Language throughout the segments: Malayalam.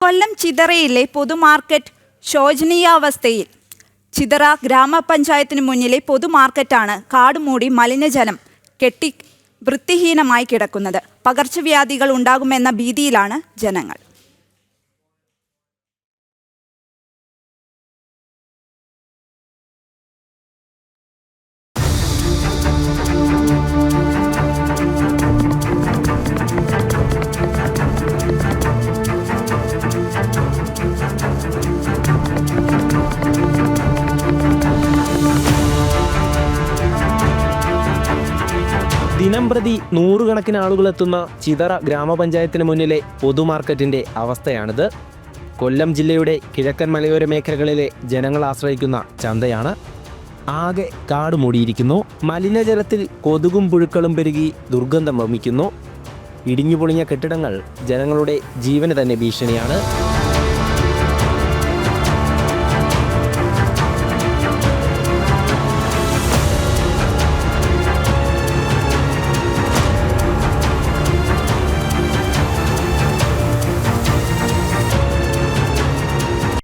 കൊല്ലം ചിതറയിലെ പൊതുമാർക്കറ്റ് ശോചനീയാവസ്ഥയിൽ. ചിതറ ഗ്രാമപഞ്ചായത്തിന് മുന്നിലെ പൊതുമാർക്കറ്റാണ് കാടുമൂടി മലിനജലം കെട്ടി വൃത്തിഹീനമായി കിടക്കുന്നത്. പകർച്ചവ്യാധികൾ ഉണ്ടാകുമെന്ന ഭീതിയിലാണ് ജനങ്ങൾ. ദിനംപ്രതി നൂറുകണക്കിന് ആളുകളെത്തുന്ന ചിതറ ഗ്രാമപഞ്ചായത്തിന് മുന്നിലെ പൊതുമാർക്കറ്റിന്റെ അവസ്ഥയാണിത്. കൊല്ലം ജില്ലയുടെ കിഴക്കൻ മലയോര മേഖലകളിലെ ജനങ്ങൾ ആശ്രയിക്കുന്ന ചന്തയാണ്. ആകെ കാട് മൂടിയിരിക്കുന്നു. മലിനജലത്തിൽ കൊതുകും പുഴുക്കളും പെരുകി ദുർഗന്ധം വമിക്കുന്നു. ഇടിഞ്ഞുപൊളിഞ്ഞ കെട്ടിടങ്ങൾ ജനങ്ങളുടെ ജീവന് തന്നെ ഭീഷണിയാണ്.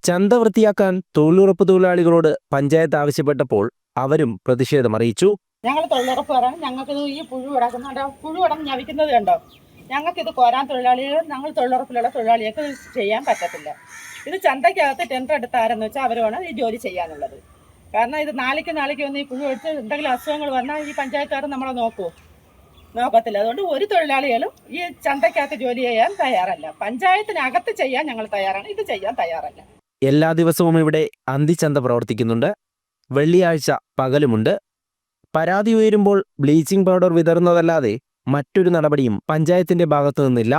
ചന്ത വൃത്തിയാക്കാൻ തൊഴിലുറപ്പ് തൊഴിലാളികളോട് പഞ്ചായത്ത് ആവശ്യപ്പെട്ടപ്പോൾ അവരും പ്രതിഷേധമറിയിച്ചു. ഞങ്ങൾ തൊഴിലുറപ്പ് പറയാൻ ഞങ്ങൾക്ക് ഈ പുഴു കിടക്കുന്നുണ്ട് പുഴു കിടന്ന് ഞവിക്കുന്നത് കണ്ടോ? ഞങ്ങൾക്ക് ഇത് കോരാൻ തൊഴിലാളികൾ ഞങ്ങൾ തൊഴിലുറപ്പിലുള്ള തൊഴിലാളികൾക്ക് ചെയ്യാൻ പറ്റത്തില്ല. ഇത് ചന്തയ്ക്കകത്ത് ടെൻഡർ എടുത്താരെന്ന് വെച്ചാൽ അവരാണ് ഈ ജോലി ചെയ്യാനുള്ളത്. കാരണം ഇത് നാളേക്ക് നാളേക്ക് വന്ന് ഈ പുഴു എടുത്ത് എന്തെങ്കിലും അസുഖങ്ങൾ വന്നാൽ ഈ പഞ്ചായത്തുകാർ നമ്മളെ നോക്കൂ. നോക്കത്തില്ല. അതുകൊണ്ട് ഒരു തൊഴിലാളികളും ഈ ചന്തയ്ക്കകത്ത് ജോലി ചെയ്യാൻ തയ്യാറല്ല. പഞ്ചായത്തിനകത്ത് ചെയ്യാൻ ഞങ്ങൾ തയ്യാറാണ്. ഇത് ചെയ്യാൻ തയ്യാറല്ല. എല്ലാ ദിവസവും ഇവിടെ അന്തിച്ചന്ത പ്രവർത്തിക്കുന്നുണ്ട്. വെള്ളിയാഴ്ച പകലുമുണ്ട്. പരാതി ഉയരുമ്പോൾ ബ്ലീച്ചിംഗ് പൗഡർ വിതറുന്നതല്ലാതെ മറ്റൊരു നടപടിയും പഞ്ചായത്തിന്റെ ഭാഗത്തു നിന്നില്ല.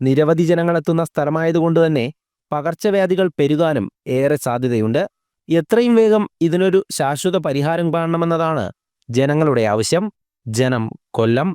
നിരവധി ജനങ്ങളെത്തുന്ന സ്ഥലമായതുകൊണ്ട് തന്നെ പകർച്ചവ്യാധികൾ പെരുകാനും ഏറെ സാധ്യതയുണ്ട്. എത്രയും വേഗം ഇതിനൊരു ശാശ്വത പരിഹാരം കാണണമെന്നതാണ് ജനങ്ങളുടെ ആവശ്യം. ജനം കൊല്ലം.